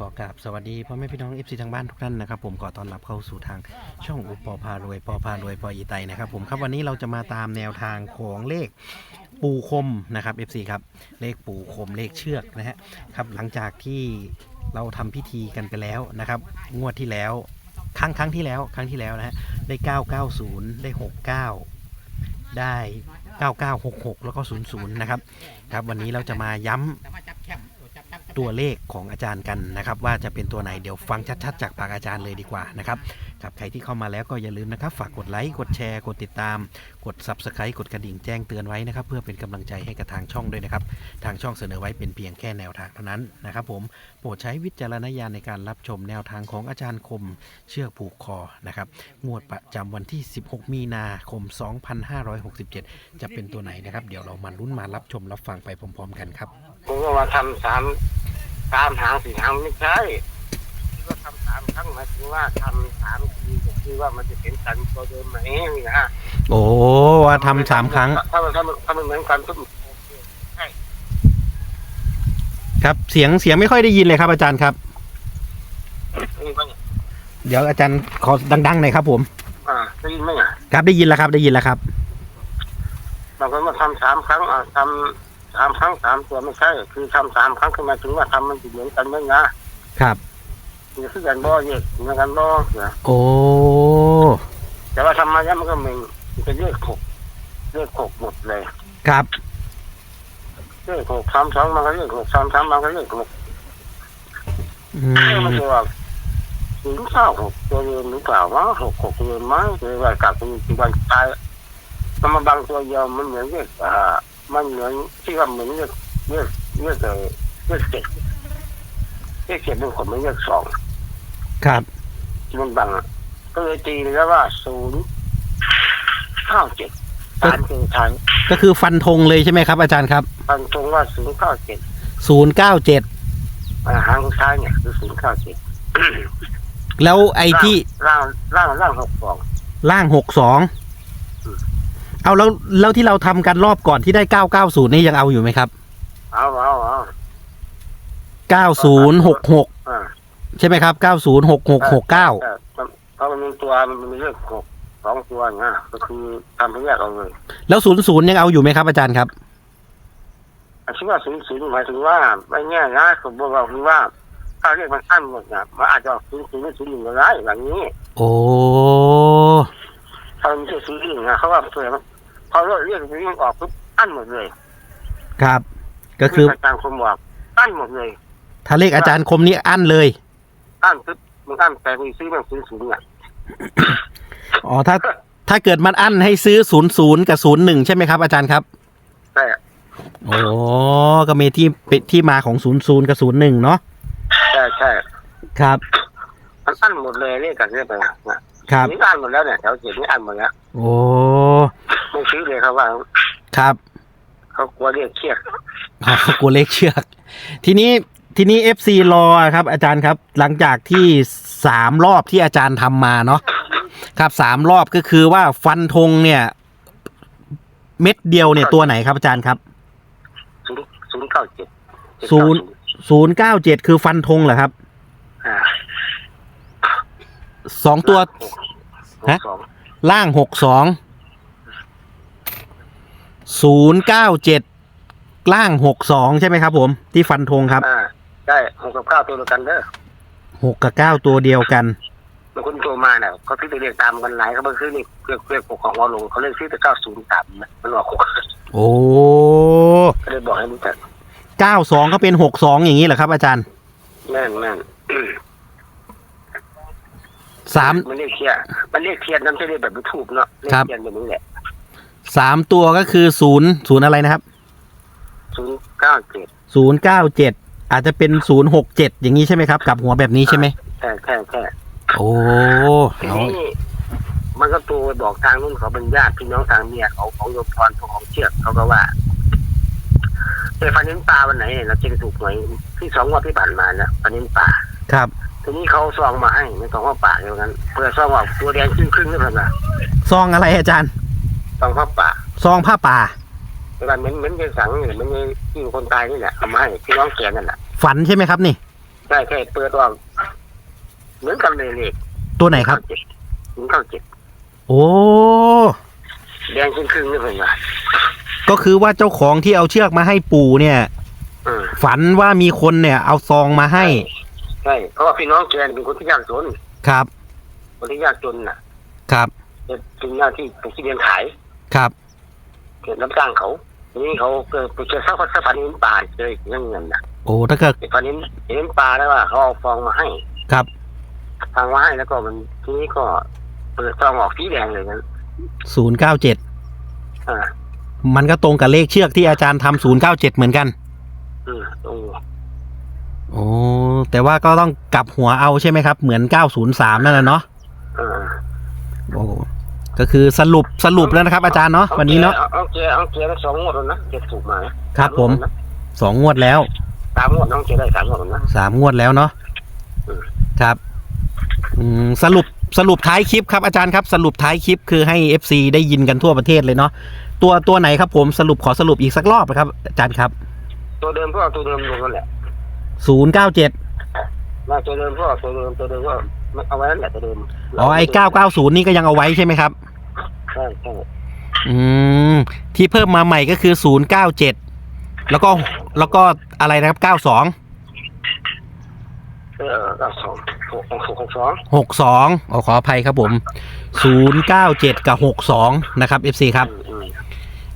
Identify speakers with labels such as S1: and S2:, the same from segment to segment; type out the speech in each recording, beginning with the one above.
S1: ขอกราบสวัสดีพ่อแม่พี่น้องเอฟซีทางบ้านทุกท่านนะครับผมขอต้อนรับเข้าสู่ทางช่องอุปอพารวยปอพารวยปออีไตนะครับผมครับวันนี้เราจะมาตามแนวทางของเลขปูคมนะครับ FC ครับเลขปูคมเลขเชือกนะฮะครับหลังจากที่เราทำพิธีกันไปแล้วนะครับ งวดที่แล้วครั้งครั้งที่แล้วครั้งที่แล้วนะฮะได้ 990 ได้ 69 ได้ 9966 แล้วก็ 00 นะครับครับวันนี้เราจะมาย้ำ ตัวเลขของอาจารย์กันนะครับ ว่าจะเป็นตัวไหนเดี๋ยวฟังชัดๆ จากปากอาจารย์เลยดีกว่านะครับครับใครที่เข้ามาแล้วก็อย่าลืมนะครับ ฝากกดไลค์กดแชร์กดติดตาม กด Subscribe กดกระดิ่งแจ้งเตือนไว้นะครับ เพื่อเป็นกำลังใจให้กับทางช่องด้วยนะครับ ทางช่องเสนอไว้เป็นเพียงแค่แนวทางเท่านั้นนะครับ ผมโปรดใช้วิจารณญาณในการรับชมแนวทางของอาจารย์คมเชือกผูกคอนะครับงวดประจำวันที่ 16 มีนาคม 2567 จะเป็นตัวไหนนะครับ เดี๋ยวเรามาลุ้นมารับชมรับฟังไปพร้อม ๆ กันครับ
S2: ผมก็ว่าทำสามสามหางสี่หางไม่ใช่ที่ว่าทำสามครั้งหมายถึงว่าทำสามทีก็คือว่ามันจะเป็นกันตัวเดิมไหมนี่นะ
S1: โอ้ว่าทำสามครั้ง
S2: ถ้ามันถ้ามันถ้ามันเหมือนกันทุก
S1: ครับเสียงเสียงไม่ค่อยได้ยินเลยครับ อาจารย์ครับ
S2: นี่บ้าง
S1: เดี๋ยวอาจารย์ขอดังๆหน่อยครับ ผม
S2: อ่าได้ยินไหมอะ
S1: ครับได้ยินแล้วครับ ได้ยินแล้วครับ
S2: บางคนมาทำสามครั้งอะทำ สามครั้งสามตัวไม่ใช่ คือทำสามครั้งคือหมายถึงว่าทำมันจะเหมือนกันไหมนะครับคือคือกันบ่เยอะเหมือนกันบ่นะ
S1: โอ้
S2: แต่ว่าทำมาแล้วมันก็มีมันจะเลือกหกเลือกหกหมดเลย
S1: ครับ
S2: เลือกหกสามสองมันก็เลือกหกสามสามมันก็เลือกหก
S1: อื
S2: มัน
S1: ม
S2: จะว่าถึงเศร้าหกตัวเรียนหรือเปล่าวะหกหกเรียนไหมหรือว่ากับเป็นที่วันตายมันมาบางตัวเดียวมันเหมือนเลือกอ่า มันเหมือนที่ว่าเหมือนเลือกเลือกเลือกเอ่อเลือกเจ็ดเลือกเจ็ดเป็นคนไม่เลือกสอง
S1: ครับ
S2: ที่มันบังอะก็เลยตีเลยแล้วว่าศูนย์เก้าเจ็ดสามคือทาง
S1: ก็คือฟันธงเลยใช่ไหมครับ อาจารย์ครับ
S2: ฟันตรงว่าศูนย์เก้าเจ็ด
S1: ศูนย์เก้าเจ็ด
S2: อาหางสุดท้ายเนี่ยคือศูนย์เก้าเจ็ด
S1: แล้วไอ้ที่
S2: ร่างร่างร่างหกสอง
S1: ล่างหกสอง เอาแล้วแล้วที่เราทำกันรอบก่อนที่ได้เก้าเก้าศูนย์นี่ยังเอาอยู่ไหมครับ
S2: เอาเอาเอา
S1: เก้าศูนย์หกหก
S2: อ่า
S1: ใช่ไหมครับเก้าศูนย์หกหกหกเก้า
S2: แต่เพราะมันมีตัวมันมีเลขหกสองตัวนะก็คือทำให้แยกเอาเลย
S1: แล้วศูนย์ศูนย์ยังเอาอยู่ไหมครับอาจารย์ครับ
S2: อันที่ว่าศูนย์ศูนย์หมายถึงว่าไม่แง่นะสมมติว่าคือว่า ถ้าเรียกมันอั้นหมดเนี่ยมันอาจจะศูนย์ศูนย์ศูนย์หนึ่งก็ได้แบบนี้
S1: โอ้
S2: ถ้ามันไม่ใช่ศูนย์หนึ่งนะเขาว่าเผื่อมัน พอเรียกเรียกศูนย์หนึ่งออกปุ๊บอั้นหมดเลย
S1: ครับ ก็คือ
S2: อาจารย์คมบอกอั้นหมดเลย
S1: ถ้าเลขอาจารย์คมนี้อั้นเลย
S2: อั้นปุ๊บมันอั้นแต่มีซื้อมันศูนย์ศูนย์เนี่ย
S1: อ๋อถ้าถ้าเกิดมันอั้นให้ซื้อศูนย์ศูนย์กับศูนย์หนึ่งใช่ไหมครับ อาจารย์ครับ
S2: แต่
S1: โอ้ก็มีที่เป็นที่มาของศูนย์ศูนย์กับศูนย์หนึ่งเนาะ
S2: ใช่ใช่
S1: ครับ
S2: มันอั้นหมดเลยเรียกกันเรียกไปนะครับนี่อั้นหมดแล้วเนี่ยแถวเจ็ดนี่อั้นหมดแล้ว
S1: โอ้
S2: ไม่ซื้อเลยครับว่า
S1: ครับ
S2: เขากลัวเรียกเครียด
S1: อ๋อกลัวเลขเชือก ทีนี้ทีนี้ FC รอครับ อาจารย์ครับ หลังจากที่สามรอบที่อาจารย์ทำมาเนาะครับสามรอบก็คือว่าฟันธงเนี่ย เม็ดเดียวเนี่ยตัวไหนครับอาจารย์ครับ
S2: ศูนย์ศูนย์เก้าเจ็ด
S1: ศูนย์ศูนย์เก้าเจ็ดคือฟันธงเหรอครับ
S2: อ่า
S1: สองตัว
S2: ฮะ
S1: ฮะล่างหกสอง ศูนย์เก้าเจ็ดล่างหกสองใช่ไหมครับ ผม ที่ฟันธงครับ
S2: อ่าใช่หกกับเก้าตัวเดียวกันเด้อ
S1: หกกับเก้าตัวเดียวกัน
S2: บางคนโทรมาเนี่ยเขาซื้อเรียกตามกันหลายเขาบางซื้อนี่เรียกเรียกหกของวอลงเขาเรียกซื้อแต่เก้าศูนย์สามมันออกหก
S1: โอ้
S2: ก็เลยบอกให้รู้จัก
S1: เก้าสองก็เป็นหกสองอย่างนี้เหรอครับ อาจารย์
S2: แม่นแม่น
S1: สาม
S2: มันเรียกเทียนมันเรียกเทียนนั่นไม่ใช่เรียกแบบทูบเนาะเรียก
S1: ครับ
S2: เทียนแบบนี้แหละ
S1: สามตัวก็คือศูนย์ศูนย์อะไรนะครับ
S2: ศูนย์เก้าเจ็ด
S1: ศูนย์เก้าเจ็ดอาจจะเป็นศูนย์หกเจ็ดอย่างนี้ใช่ไหมครับ กลับหัวแบบนี้ใช่ไหม
S2: แค่แค่แค่
S1: โอ้
S2: ที
S1: เอา
S2: นี้มันก็ตัวไปบอกทางนู้นเขาเป็นญาติพี่น้องทางเมียเขาของโยมพรของเชือกเขาก็ว่าเอฟันนิ้นปลาวันไหนเราจึงถูกหวยที่สองงวันที่ผ่านมาเนี่ยฟันนิ้นปลา
S1: ครับ
S2: ทีนี้เขาซองมาให้ไม่ต้องว่าปากเดียวกันเพื่อซองว่าตัวแดงครึ่งครึ่งๆนี่เพื่อนนะ
S1: ซองอะไรอาจารย์
S2: ซองผ้าป่า
S1: ซองผ้าป่า
S2: เวลาเหมือนเหมือนเป็นสังเนี่ยเหมันมีที่คนตายนี่แหละเอามาให้พี่น้องแกนั่นแหละ
S1: ฝันใช่ไหมครับนี่
S2: ใช่ใช่เปิดว่าเหมือนกันเลยเลย
S1: ตัวไหนครับ
S2: ศูนย์เก้าเจ็ด
S1: โอ้
S2: แดงครึ่งๆนี่เป็นไง
S1: ก็คือว่าเจ้าของที่เอาเชือกมาให้ปู่เนี่ย
S2: อืม
S1: ฝันว่ามีคนเนี่ย เอาซองมาให้
S2: ใช่เพราะว่าพี่น้องแกเป็นคนที่ยากจน
S1: ครับ
S2: คนที่ยากจนน่ะ
S1: ครับ
S2: เป็นหน้าที่เป็นที่เรียนขาย
S1: ครับ
S2: เกิดน้ำจ้างเขาทีนี้เขาเกิดไปเจอสักพันสักพันนิ้นปลาเจอเงินเงินน่ะ
S1: โอ้ถ้าเกิด
S2: ไอ้พันนิ้นเห็นปลาแล้วว่าเขาเอาฟองมาให้
S1: ครับ
S2: ฟองมาให้แล้วก็มันทีนี้ก็เปิดซองออกสีแดงเลยนั้น
S1: ศูนย์เก้าเจ็ด
S2: อ่า
S1: มันก็ตรงกับเลขเชือกที่อาจารย์ทำศูนย์เก้าเจ็ดเหมือนกัน
S2: อืมตรง
S1: โอ้แต่ว่าก็ต้องกลับหัวเอาใช่ไหมครับ เหมือนเก้าศูนย์สามนั่นแหละเนาะ
S2: อ่า
S1: โอ้ ก็คือสรุปสรุปแล้วนะครับ อาจารย์เนาะวันนี้เนาะ
S2: เอาเจเอาเจได้สองงวดแล้วนะเจ็ดถูกมานะครับ
S1: ผมสองงวดแล้ว
S2: สามงวดน้องเจได้สามงวดแล้วนะ
S1: สามงวดแล้วเนาะ
S2: อืม
S1: ครับอืมสรุปสรุปท้ายคลิปครับอาจารย์ครับ สรุปท้ายคลิปคือให้ FC ได้ยินกันทั่วประเทศเลยเนาะตัวตัวไหนครับผมสรุปขอสรุปอีกสักรอบนะครับ อาจารย์ครับ
S2: ตัวเดิมก็เอาตัวเดิมลงนั่นแหละ
S1: ศูนย์เก้าเจ็ด
S2: มาตัวเดิมก็เอาตัวเดิมตัวเดิมก็ เอาไว้นั่นแหละตัวเดิม
S1: อ๋อไอ้เก้าเก้าศูนย์นี่ก็ยังเอาไว้ใช่ไหมครับ
S2: ใช่ใช่
S1: อืม ที่เพิ่มมาใหม่ก็คือศูนย์เก้าเจ็ดแล้วก็แล้วก็อะไรนะครับเก้าสอง
S2: เออเก้าสองหกหกหกสอง
S1: หกสองขออภัยครับผมศูนย์เก้าเจ็ดกับหกสองนะครับ FC ครับ
S2: อืมอืม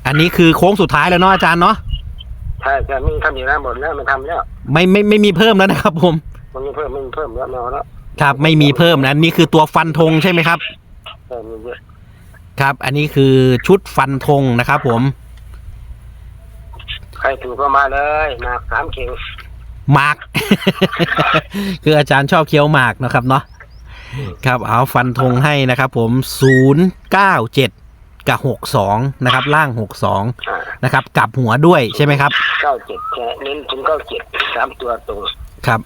S1: อันนี้คือโค้งสุดท้ายแล้วเนาะอาจารย์เนาะ
S2: ใช่ใช่ไม่ทำอยู่แล้วหมดแล้วมันทำแล้ว
S1: ไม่ไม่ไม่มีเพิ่มแล้วนะครับผม
S2: มันไม่เพิ่มไม่เพิ่มแล้วไม่เอาแล้ว
S1: ครับไม่มีเพิ่มนะนี่คือตัวฟันธงใช่ไหมครับ
S2: เออมีเยอะ
S1: ครับ อันนี้คือชุดฟันธงนะครับ ผม
S2: ใครถูกก็มาเลยมาสามเข่ง
S1: หมาก คืออาจารย์ชอบเคี้ยวหมากนะครับเนาะครับเอาฟันธงให้นะครับ ผมศูนย์เก้าเจ็ดกับหกสองนะครับ ล่างหกสอง
S2: อ่า
S1: นะครับ กลับหัวด้วยใช่ไหมครับ
S2: เก้าเจ็ดแค่เน้นถึงเก้าเจ็ดสามตัวตรง
S1: ครับ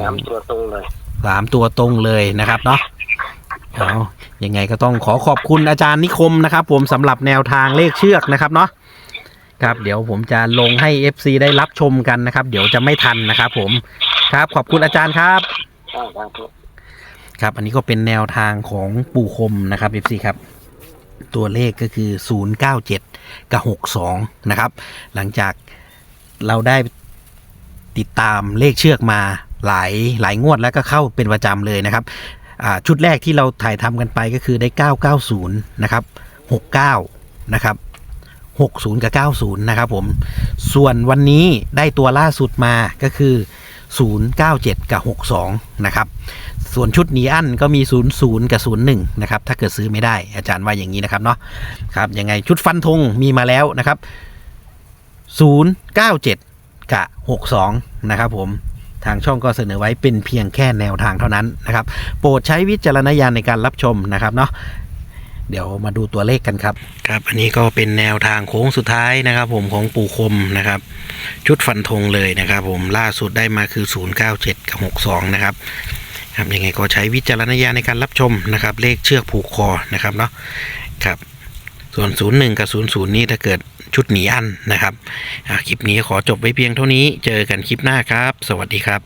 S2: สามตัวตรงเลย
S1: สามตัวตรงเลยนะครับเนาะเอายังไงก็ต้องขอขอบคุณอาจารย์นิคมนะครับ ผมสำหรับแนวทางเลขเชือกนะครับเนาะครับ เดี๋ยวผมจะลงให้ FC ได้รับชมกันนะครับ เดี๋ยวจะไม่ทันนะครับผมครับขอบคุณอาจารย์ครับ
S2: ครับ
S1: ครับอันนี้ก็เป็นแนวทางของปู่คมนะครับ FC ครับ ตัวเลขก็คือ 097 กับ 62 นะครับ หลังจากเราได้ติดตามเลขเชือกมา หลายหลายงวดแล้วก็เข้าเป็นประจำเลยนะครับชุดแรกที่เราถ่ายทำกันไปก็คือได้ 990 นะครับ 69 นะครับ 60 กับ 90 นะครับผม ส่วนวันนี้ได้ตัวล่าสุดมาก็คือ 097 กับ 62 นะครับ ส่วนชุดหนีอั้นก็มี 0 0 กับ 0 1 นะครับ ถ้าเกิดซื้อไม่ได้อาจารย์ว่าอย่างนี้นะครับเนาะ ครับ ยังไงชุดฟันธงมีมาแล้วนะครับ 097 กับ 62 นะครับผม ทางช่องก็เสนอไว้เป็นเพียงแค่แนวทางเท่านั้นนะครับ โปรดใช้วิจารณญาณในการรับชมนะครับเนาะเดี๋ยวมาดูตัวเลขกันครับ ครับอันนี้ก็เป็นแนวทางโค้งสุดท้ายนะครับ ผมของปู่คมนะครับ ชุดฟันธงเลยนะครับ ผมล่าสุดได้มาคือ 097 กับ 62 นะครับครับยังไงก็ใช้วิจารณญาณในการรับชมนะครับ เลขเชือกผูกคอนะครับเนาะครับ ส่วน 01 กับ 00 นี่ถ้าเกิดชุดหนีอันนะครับคลิปนี้ขอจบไว้เพียงเท่านี้ เจอกันคลิปหน้าครับ สวัสดีครับ